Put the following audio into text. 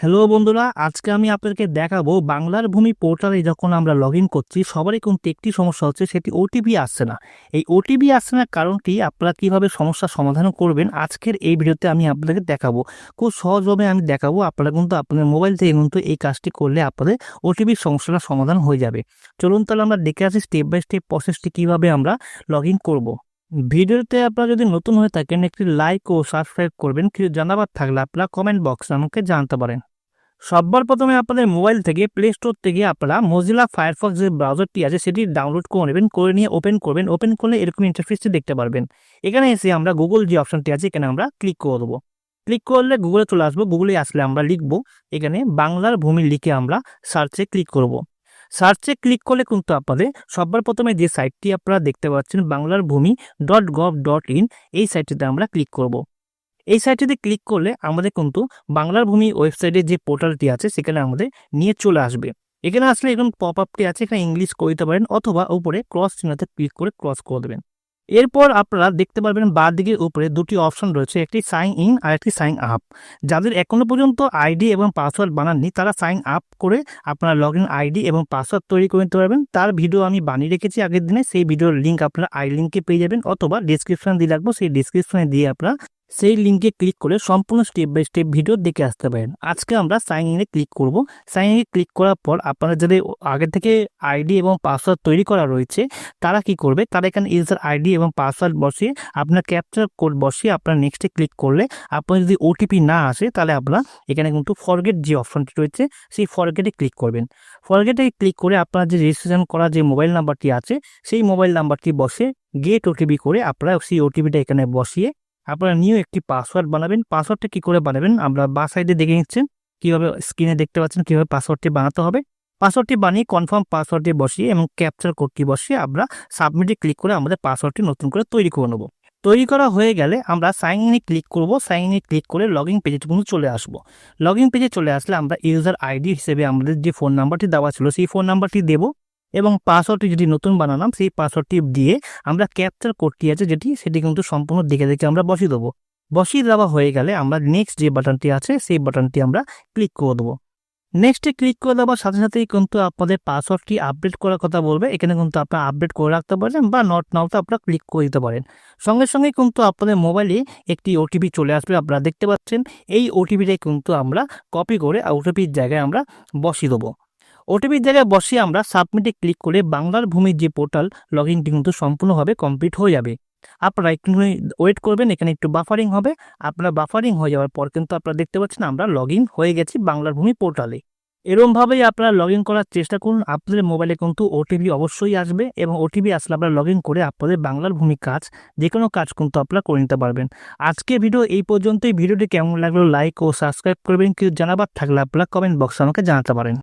Hello বন্ধুরা, আজকে আমি আপনাদেরকে দেখাবো বাংলার ভূমি পোর্টালে যখন আমরা লগ ইন করছি, সবারই কিন্তু একটি সমস্যা হচ্ছে সেটি ওটিপি আসছে না। এই ওটিপি আসছে না কারণটি আপনারা কীভাবে সমস্যার সমাধান করবেন, আজকের এই ভিডিওতে আমি আপনাদেরকে দেখাবো। খুব সহজভাবে আমি দেখাবো, আপনারা কিন্তু আপনাদের মোবাইল থেকে কিন্তু এই কাজটি করলে আপনাদের ওটিপির সমস্যাটা সমাধান হয়ে যাবে। চলুন তাহলে আমরা দেখে আসি স্টেপ বাই স্টেপ প্রসেসটি কীভাবে আমরা লগ ইন করব। ভিডিওতে আপনারা যদি নতুন হয়ে থাকেন, একটি লাইক ও সাবস্ক্রাইব করবেন, কিছু জানাবার থাকলে আপনারা কমেন্ট বক্সে আমাকে জানাতে পারেন। সবার প্রথমে আপনাদের মোবাইল থেকে প্লে স্টোর থেকে আপনারা মজিলা ফায়ারফক্স যে ব্রাউজারটি আছে, সেটি ডাউনলোড করে নেবেন, করে নিয়ে ওপেন করবেন ওপেন করলে এরকম ইন্টারফেসটি দেখতে পারবেন এখানে এসে আমরা গুগল যে অপশনটি আছে, এখানে আমরা ক্লিক করে দেবো ক্লিক করলে গুগলে চলে আসব গুগলে আসলে আমরা লিখব, এখানে বাংলার ভূমি লিখে আমরা সার্চে ক্লিক করব। সার্চে ক্লিক করলে কিন্তু আপনাদের সবার প্রথমে যে সাইটটি আপনারা দেখতে পাচ্ছেন, বাংলার ভূমি ডট গভ ডট ইন এই সাইটটিতে আমরা ক্লিক করব। এই সাইটটিতে ক্লিক করলে আমাদের কিন্তু বাংলার ভূমি ওয়েবসাইটে যে পোর্টালটি আছে, সেখানে আমাদের নিয়ে চলে আসবে। এখানে আসলে এরকম পপ আপটি আছে, এখানে ইংলিশ করে দিতে পারেন অথবা উপরে ক্রস চিহ্নতে ক্লিক করে ক্রস করে দেবেন। এরপর আপনারা দেখতে পারবেন বাঁ দিকের উপরে দুটি অপশন রয়েছে, একটি সাইন ইন আর একটি সাইন আপ যাদের এখনও পর্যন্ত আইডি এবং পাসওয়ার্ড বানাননি, তারা সাইন আপ করে আপনারা লগ ইন আইডি এবং পাসওয়ার্ড তৈরি করে নিতে পারবেন। তার ভিডিও আমি বানিয়ে রেখেছি আগের দিনে, সেই ভিডিওর লিঙ্ক আপনারা আই লিঙ্কে পেয়ে যাবেন অথবা ডিসক্রিপশন দিয়ে রাখব, সেই ডিসক্রিপশনে দিয়ে আপনারা সেই লিঙ্কে ক্লিক করে সম্পূর্ণ স্টেপ বাই স্টেপ ভিডিও দেখে আসতে পারেন। আজকে আমরা সাইন ইনে ক্লিক করব। সাইন ইনে ক্লিক করার পর আপনারা যাদের আগে থেকে আইডি এবং পাসওয়ার্ড তৈরি করা রয়েছে, তারা কি করবে? তারা এখানে ইউজার আইডি এবং পাসওয়ার্ড বসিয়ে আপনার ক্যাপচার কোড বসিয়ে আপনার নেক্সটে ক্লিক করলে আপনার যদি ওটিপি না আসে, তাহলে আপনারা এখানে কিন্তু ফরগেট যে অপশনটি রয়েছে, সেই ফরগেটে ক্লিক করবেন। ফরগেটে ক্লিক করে আপনার যে রেজিস্ট্রেশন করা যে মোবাইল নাম্বারটি আছে, সেই মোবাইল নাম্বারটি বসে গেট ওটিপি করে আপনারা সেই ওটিপিটা এখানে বসিয়ে আপনারা নিউ একটি পাসওয়ার্ড বানাবেন। পাসওয়ার্ডটা কি করে বানাবেন? আমরা বা সাইডে দেখে নিচ্ছেন কীভাবে স্ক্রিনে দেখতে পাচ্ছেন কীভাবে পাসওয়ার্ডটি বানাতে হবে। পাসওয়ার্ডটি বানিয়ে কনফার্ম পাসওয়ার্ডটি বসিয়ে এবং ক্যাপচার কোডটি বসিয়ে আমরা সাবমিটে ক্লিক করে আমাদের পাসওয়ার্ডটি নতুন করে তৈরি করে নেব। তৈরি করা হয়ে গেলে আমরা সাইন ইনে ক্লিক করব। সাইন ইনে ক্লিক করে লগ ইন পেজে কিন্তু চলে আসব। লগ ইন পেজে চলে আসলে আমরা ইউজার আইডি হিসেবে আমাদের যে ফোন নাম্বারটি দেওয়া ছিল সেই ফোন নাম্বারটি দেবো। এবং পাসওয়ার্ডটি যদি নতুন বানালাম, সেই পাসওয়ার্ডটি দিয়ে আমরা ক্যাপচার কোডটি আছে যেটি, সেটি কিন্তু সম্পূর্ণ দেখে দেখে আমরা বসিয়ে দেবো। বসিয়ে দেওয়া হয়ে গেলে আমরা নেক্সট যে বাটনটি আছে, সেই বাটনটি আমরা ক্লিক করে দেবো। নেক্সটে ক্লিক করে দেওয়ার সাথে সাথেই কিন্তু আপনাদের পাসওয়ার্ডটি আপডেট করার কথা বলবে। এখানে কিন্তু আপনারা আপডেট করে রাখতে পারেন বা নট নাওতে আপনারা ক্লিক করে দিতে পারেন। সঙ্গে সঙ্গে কিন্তু আপনাদের মোবাইলে একটি ওটিপি চলে আসবে, আপনারা দেখতে পাচ্ছেন। এই ওটিপিটাই কিন্তু আমরা কপি করে ওটিপির জায়গায় আমরা বসিয়ে দেবো। ওটিপির জায়গায় বসে আমরা সাবমিটে ক্লিক করে বাংলার ভূমির যে পোর্টাল লগ ইনটি কিন্তু সম্পূর্ণভাবে কমপ্লিট হয়ে যাবে। আপনারা একটু ওয়েট করবেন, এখানে একটু বাফারিং হবে। আপনার বাফারিং হয়ে যাওয়ার পর কিন্তু আপনারা দেখতে পাচ্ছেন আমরা লগ হয়ে গেছি বাংলার ভূমি পোর্টালে এরমভাবেই আপনারা লগ করার চেষ্টা করুন, আপনাদের মোবাইলে কিন্তু ওটিপি অবশ্যই আসবে এবং ওটিপি আসলে আপনারা লগ করে আপনাদের বাংলার ভূমি কাজ যে কোনো কাজ কিন্তু আপনারা করে নিতে পারবেন। আজকে ভিডিও এই পর্যন্তই। ভিডিওটি কেমন লাগল লাইক ও সাবস্ক্রাইব করবেন কিছু জানাবার থাকলে আপনারা কমেন্ট বক্সে আমাকে জানাতে পারেন।